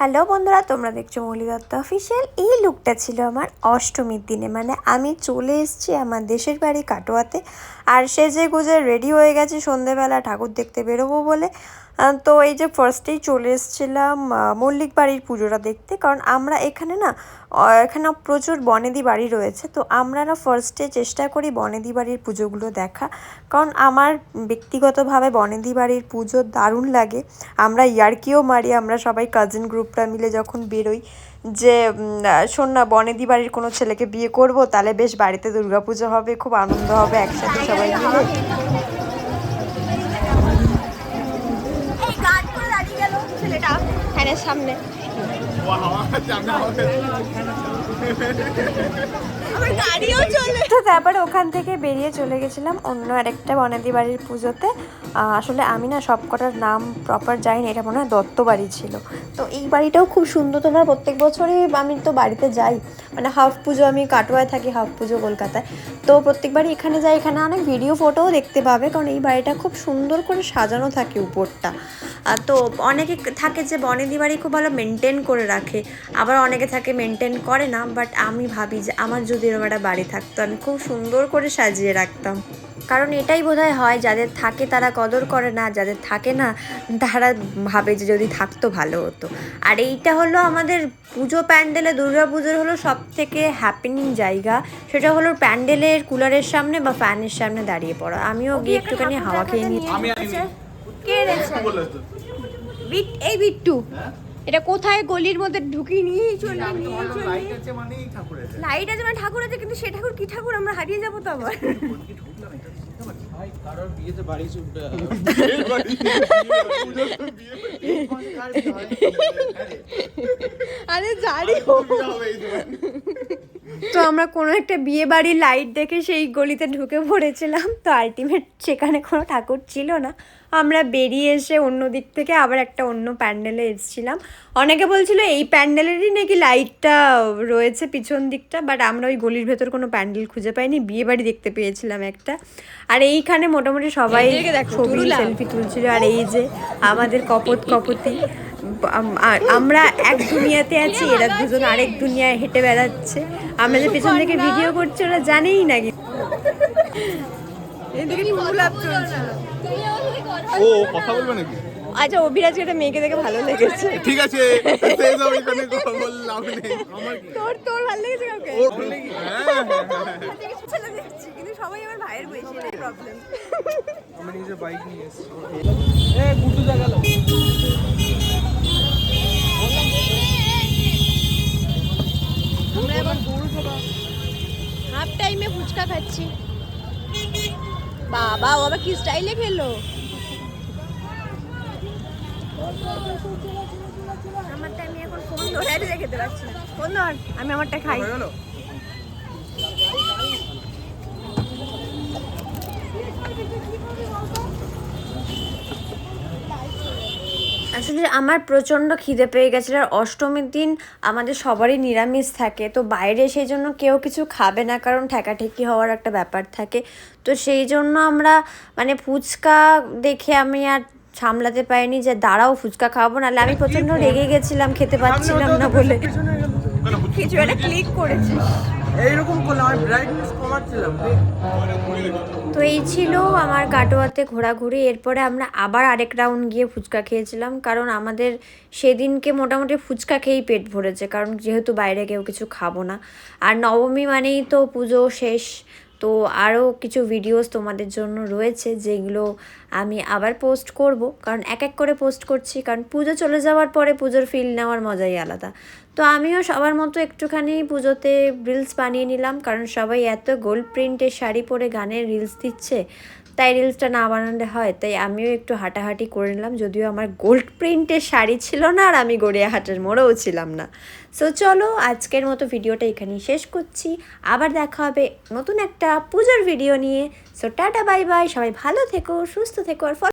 Hello বন্ধুরা, তোমরা দেখছ মৌলি দত্ত অফিসিয়াল এই লুকটা ছিল আমার অষ্টমীর দিনে মানে আমি চলে এসেছি আমার দেশের বাড়ি কাটোয়াতে। আর সে যে গুজে রেডি হয়ে গেছে সন্ধেবেলা, ঠাকুর দেখতে বেরোবো বলে। তো এই যে ফার্স্টেই চলে এসেছিলাম মল্লিক বাড়ির পুজোটা দেখতে। কারণ আমরা এখানে না এখানে প্রচুর বনেদি বাড়ি রয়েছে। তো আমরা না ফার্স্টে চেষ্টা করি বনেদি বাড়ির পুজোগুলো দেখা। কারণ আমার ব্যক্তিগতভাবে বনেদি বাড়ির পুজো দারুণ লাগে। আমরা ইয়ার্কিও মারি, আমরা সবাই কাজিন গ্রুপটা মিলে যখন বেরোই যে শোন না, বনেদি বাড়ির কোনো ছেলেকে বিয়ে করব, তাহলে বেশ বাড়িতে দুর্গাপুজো হবে, খুব আনন্দ হবে একসাথে সবাই মিলে। ছেলেটা ফ্যানের সামনে। আমার গাড়িও চলে। তো তারপরে ওখান থেকে বেরিয়ে চলে গেছিলাম অন্য আরেকটা বনেদি বাড়ির পুজোতে। আসলে আমি না সব কটার নাম প্রপার জানি না এটা মনে হয় দত্ত বাড়ি ছিল। তো এই বাড়িটাও খুব সুন্দর তোমরা প্রত্যেক বছরই আমি তো বাড়িতে যাই। মানে হাফ পুজো আমি কাটোয়ায় থাকি হাফ পুজো কলকাতায়। তো প্রত্যেকবারই এখানে যাই এখানে অনেক ভিডিও ফটোও দেখতে পাবে কারণ এই বাড়িটা খুব সুন্দর করে সাজানো থাকে উপরটা। তো অনেকে থাকে যে বনেদি বাড়ি খুব ভালো মেনটেন করে রাখে। আবার অনেকে থাকে মেনটেন করে না বাট আমি ভাবি যে আমার যদি একটা বাড়ি থাকতো। আমি খুব সুন্দর করে সাজিয়ে রাখতাম। কারণ এটাই বোধহয় হয় যাদের থাকে তারা কদর করে না যাদের থাকে না তারা ভাবে যে যদি থাকতো ভালো হতো। আর এইটা হলো আমাদের পুজো প্যান্ডেলে দুর্গা পুজোর হলো সব থেকে হ্যাপিনিং জায়গা। সেটা হলো প্যান্ডেলের কুলারের সামনে বা ফ্যানের সামনে দাঁড়িয়ে পড়া। আমিও গিয়ে একটুখানি হাওয়া খেয়ে নিই এই বিট্টু। এটা কোথায়? গলির মধ্যে ঢুকিয়ে নিয়ে চলে লাইট আছে মানেই ঠাকুরের। আছে মানে ঠাকুর আছে কিন্তু সে ঠাকুর কি ঠাকুর? আমরা হারিয়ে যাব তো আবার। ভাই কারোর বিয়েতে বাড়ি চুপবে আরে জানি তো আমরা কোনো একটা বিয়ে বাড়ির লাইট দেখে সেই গলিতে ঢুকে পড়েছিলাম। তো আলটিমেট সেখানে কোনো ঠাকুর ছিল না। আমরা বেরিয়ে এসে অন্য দিক থেকে আবার একটা অন্য প্যান্ডেলে এসেছিলাম। অনেকে বলছিল এই প্যান্ডেলেরই নাকি লাইটটা রয়েছে পিছন দিকটা? বাট আমরা ওই গলির ভেতর কোনো প্যান্ডেল খুঁজে পাইনি। বিয়ে বাড়ি দেখতে পেয়েছিলাম একটা। আর এইখানে মোটামুটি সবাই ছবি। সেলফি তুলছিল। আর এই যে আমাদের কপত কপতি। আমরা এক দুনিয়াতে আছি এরা দুজন আরেক দুনিয়ায় হেঁটে বেড়াচ্ছে। আমরা যে পেছন থেকে ভিডিও করছি ওরা জানেই না কি। এদিকে ফুলাপ চলছে। ও কথা বলবে নাকি? আচ্ছা অভিরাজকে একটা মেয়েকে দেখে ভালো লেগেছে। ঠিক আছে তোর তোর ভালো লেগেছে কাউকে? ও হ্যাঁ। ছেলে দেখছি কিন্তু সবাই আমার ভাইয়ের বয়সী প্রবলেম আমি নিজে বাইক নিয়ে এসেছি। এ গুটু জায়গা হাফ টাইমে ফুচকা খাচ্ছি। বাবা ও আবার কি স্টাইলে খেলো? আমারটা আমি এখন ফোন ধরে খেতে পারছি ফোন ধর আমি আমারটা খাই। আসলে আমার প্রচণ্ড খিদে পেয়ে গেছিল আর অষ্টমীর দিন আমাদের সবারই নিরামিষ থাকে। তো বাইরে সেই জন্য কেউ কিছু খাবে না কারণ ঠেকাঠেকি হওয়ার একটা ব্যাপার থাকে। তো সেই জন্য আমরা মানে ফুচকা দেখে আমি আর সামলাতে পারিনি যে দাঁড়াও ফুচকা খাব, নাহলে আমি প্রচণ্ড রেগে গেছিলাম, খেতে পাচ্ছিলাম না বলে। কিছু একটা ক্লিক করেছিস। এইরকম ব্রাইটনেস কমাচ্ছিলাম। তো এই ছিল আমার কাটোয়াতে ঘোরাঘুরি। এরপরে আমরা আবার আরেক রাউন্ড গিয়ে ফুচকা খেয়েছিলাম, কারণ আমাদের সেদিনকে মোটামুটি ফুচকা খেয়েই পেট ভরেছে, কারণ যেহেতু বাইরে কেউ কিছু খাব না। আর নবমী মানেই তো পুজো শেষ, তো আরও কিছু ভিডিওস তোমাদের জন্য রয়েছে, যেগুলো আমি আবার পোস্ট করব। কারণ এক এক করে পোস্ট করছি, কারণ পুজো চলে যাওয়ার পরে পুজোর ফিল নেওয়ার মজাই আলাদা। তো আমিও সবার মতো একটুখানি পুজোতে রিলস বানিয়ে নিলাম, কারণ সবাই এত গোল্ড প্রিন্টের শাড়ি পরে গানের রিলস দিচ্ছে, তাই রিলসটা না বানালে হয়, তাই আমিও একটু হাঁটাহাঁটি করে নিলাম, যদিও আমার গোল্ড প্রিন্টের শাড়ি ছিল না আর আমি গড়িয়াহাটের মোড়েও ছিলাম না। সো চলো আজকের মতো ভিডিওটা এখানেই শেষ করছি, আবার দেখা হবে নতুন একটা পুজোর ভিডিও নিয়ে। সো টাটা বাই বাই সবাই ভালো থেকো, সুস্থ থেকো আর